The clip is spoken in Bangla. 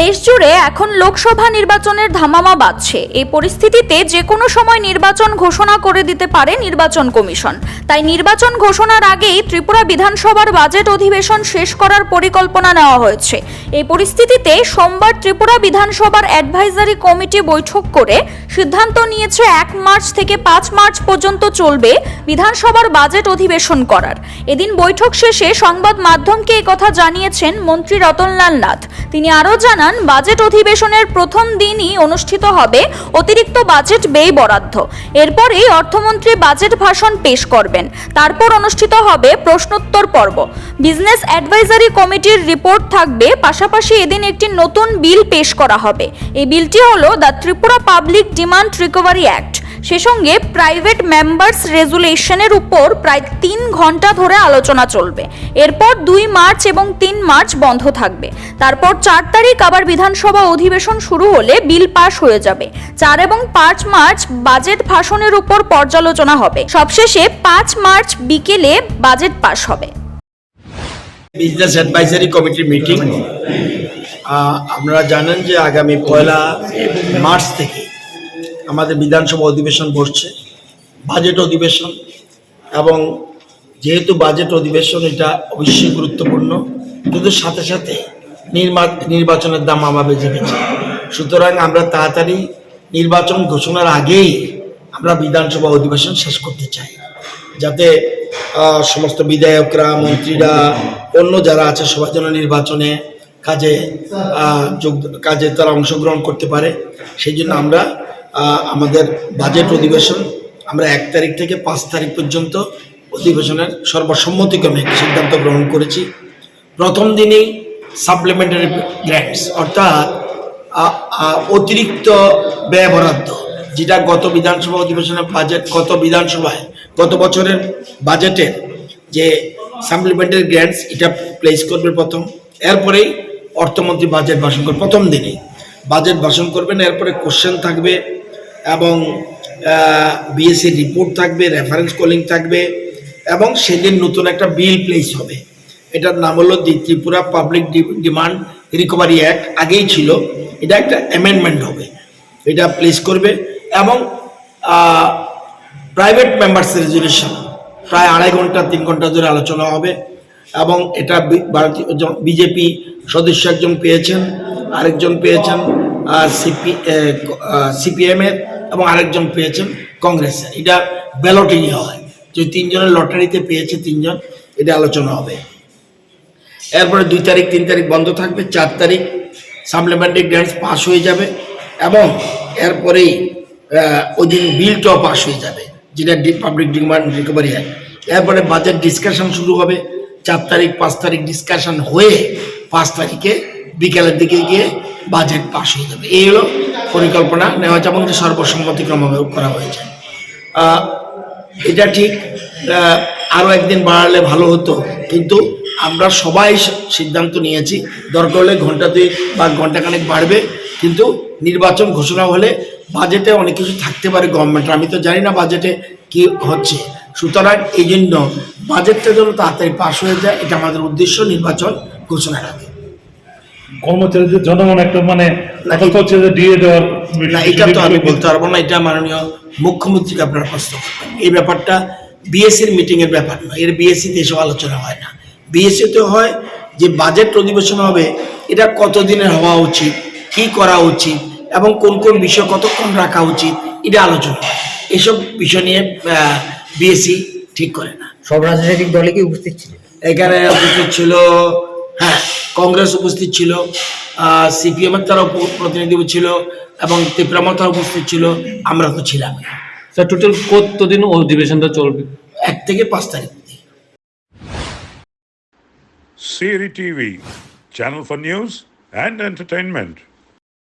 দেশ জুড়ে এখন লোকসভা নির্বাচনের ধামামা বাজছে। এই পরিস্থিতিতে যে কোনো সময় নির্বাচন ঘোষণা করে দিতে পারে নির্বাচন কমিশন। তাই নির্বাচন ঘোষণার আগেই ত্রিপুরা বিধানসভার বাজেট অধিবেশন শেষ করার পরিকল্পনা নেওয়া হয়েছে। এই পরিস্থিতিতে সোমবার ত্রিপুরা বিধানসভার অ্যাডভাইজারি কমিটি বৈঠক করে সিদ্ধান্ত নিয়েছে এক মার্চ থেকে পাঁচ মার্চ পর্যন্ত চলবে বিধানসভার বাজেট অধিবেশন করার। এদিন বৈঠক শেষে সংবাদ মাধ্যমকে কথা জানিয়েছেন মন্ত্রী রতনলাল নাথ। তিনি আরও জানান বাজেট অধিবেশনের প্রথম দিনই অনুষ্ঠিত হবে অতিরিক্ত বাজেট ব্যয় বরাদ্দ। এরপরেই অর্থমন্ত্রী বাজেট ভাষণ পেশ করবেন। তারপর অনুষ্ঠিত হবে প্রশ্নোত্তর পর্ব। বিজনেস অ্যাডভাইজারি কমিটির রিপোর্ট থাকবে, পাশাপাশি এদিন একটি নতুন বিল পেশ করা হবে। এই বিলটি হলো the Tripura public demand recovery act. সে সঙ্গে প্রাইভেট মেম্বার্স রেজুলেশনের উপর প্রায় তিন ঘণ্টা ধরে আলোচনা চলবে। এরপর দুই মার্চ এবং তিন মার্চ বন্ধ থাকবে। তারপর চার তারিখ আবার বিধানসভা অধিবেশন শুরু হলে বিল পাশ হয়ে যাবে। চার এবং পাঁচ মার্চ বাজেট ভাষণের উপর পর্যালোচনা হবে। সবশেষে পাঁচ মার্চ বিকেলে বাজেট পাশ হবে। বিজনেস অ্যাডভাইজারি কমিটির মিটিং আপনারা জানেন যে আগামী পয়লা মার্চ থেকে আমাদের বিধানসভা অধিবেশন বসছে বাজেট অধিবেশন, এবং যেহেতু বাজেট অধিবেশন, এটা অবশ্যই গুরুত্বপূর্ণ। কিন্তু সাথে সাথে নির্বাচনের দাম আমা বেজে গেছে সুতরাং আমরা তাড়াতাড়ি নির্বাচন ঘোষণার আগেই আমরা বিধানসভা অধিবেশন শেষ করতে চাই। যাতে সমস্ত বিধায়করা, মন্ত্রীরা, অন্য যারা আছে সবাই যেন নির্বাচনে কাজে যোগ কাজে তারা অংশগ্রহণ করতে পারে। সেই জন্য আমরা আমাদের বাজেট অধিবেশন, আমরা এক তারিখ থেকে পাঁচ তারিখ পর্যন্ত অধিবেশনের সর্বসম্মতিক্রমে একটি সিদ্ধান্ত গ্রহণ করেছি। প্রথম দিনেই সাপ্লিমেন্টারি গ্র্যান্টস অর্থাৎ অতিরিক্ত ব্যয় বরাদ্দ, যেটা গত বিধানসভা অধিবেশনের বাজেট গত বিধানসভায়, গত বছরের বাজেটের যে সাপ্লিমেন্টারি গ্র্যান্টস এটা প্লেস করবে প্রথম। এরপরেই অর্থমন্ত্রী বাজেট ভাষণ করবে। প্রথম দিনেই বাজেট ভাষণ করবেন, এরপরে কোশ্চেন থাকবে এবং বিএসসি রিপোর্ট থাকবে রেফারেন্স কলিং থাকবে, এবং সেদিন নতুন একটা বিল প্লেস হবে। এটার নাম হলো the, Tripura public demand recovery act আগেই ছিল। এটা একটা অ্যামেন্ডমেন্ট হবে। এটা প্লেস করবে এবং প্রাইভেট মেম্বার্স রেজুলেশন প্রায় আড়াই ঘণ্টা, তিন ঘণ্টা ধরে আলোচনা হবে এবং এটা বিজেপি সদস্য একজন পেয়েছেন, আরেকজন পেয়েছেন। সিপি সিপিএমের এবং আরেকজন পেয়েছেন কংগ্রেসের এটা ব্যালটিং হয়। যে তিনজনের লটারিতে পেয়েছে তিনজন, এটা আলোচনা হবে। এরপরে দুই তারিখ, তিন তারিখ বন্ধ থাকবে, চার তারিখ সাপ্লিমেন্টারি গ্র্যান্টস পাস হয়ে যাবে এবং এরপরেই ওই দিন বিলটাও পাস হয়ে যাবে, যেটা পাবলিক ডিমান্ড রিকভারি অ্যাক্ট এরপরে বাজেট ডিসকাশন শুরু হবে। চার তারিখ, পাঁচ তারিখ ডিসকাশন হয়ে পাঁচ তারিখে বিকেলের দিকে গিয়ে বাজেট পাশ হয়ে যাবে। এই হলো পরিকল্পনা। নেওয়া হয়েছে এবং এটা সর্বসম্মতিক্রমভাবে করা হয়েছে। এটা ঠিক আরও একদিন বাড়ালে ভালো হতো। কিন্তু আমরা সবাই সিদ্ধান্ত নিয়েছি, দরকার হলে ঘণ্টা দুই বা ঘন্টাখানেক বাড়বে। কিন্তু নির্বাচন ঘোষণা হলে বাজেটে অনেক কিছু থাকতে পারে গভর্নমেন্টের আমি তো জানি না বাজেটে কি হচ্ছে। সুতরাং এই জন্য বাজেটটা যেন তাড়াতাড়ি পাশ হয়ে যায়, এটা আমাদের উদ্দেশ্য নির্বাচন ঘোষণা আগে। কর্মচারীদের জনগণ একটা মানে হচ্ছে যে দিয়ে দেওয়ার না এটা তো আমি বলতে পারব না এটা মাননীয় মুখ্যমন্ত্রীকে আপনারা প্রশ্ন এই ব্যাপারটা বিএসসির মিটিং এর ব্যাপার নয় এর বিএসসিতে এসব আলোচনা হয় না। বিএসসিতে হয় যে বাজেট অধিবেশন হবে এটা কতদিনের হওয়া উচিত কি করা উচিত এবং কোন কোন বিষয় কতক্ষণ রাখা উচিত এটা আলোচনা হয়। এসব বিষয় নিয়ে বিএসসি ঠিক করে না। সব রাজনৈতিক দলে কি উপস্থিত ছিলেন এখানে উপস্থিত ছিল হ্যাঁ কংগ্রেস উপস্থিত ছিল সিপিএম এর তারা প্রতিনিধি ছিল এবং ত্রিপুরামার তারা উপস্থিত ছিল আমরা তো ছিলাম। স্যার টোটাল কতদিন অধিবেশনটা চলবে? এক থেকে পাঁচ তারিখ। সিরি TV channel for news and entertainment.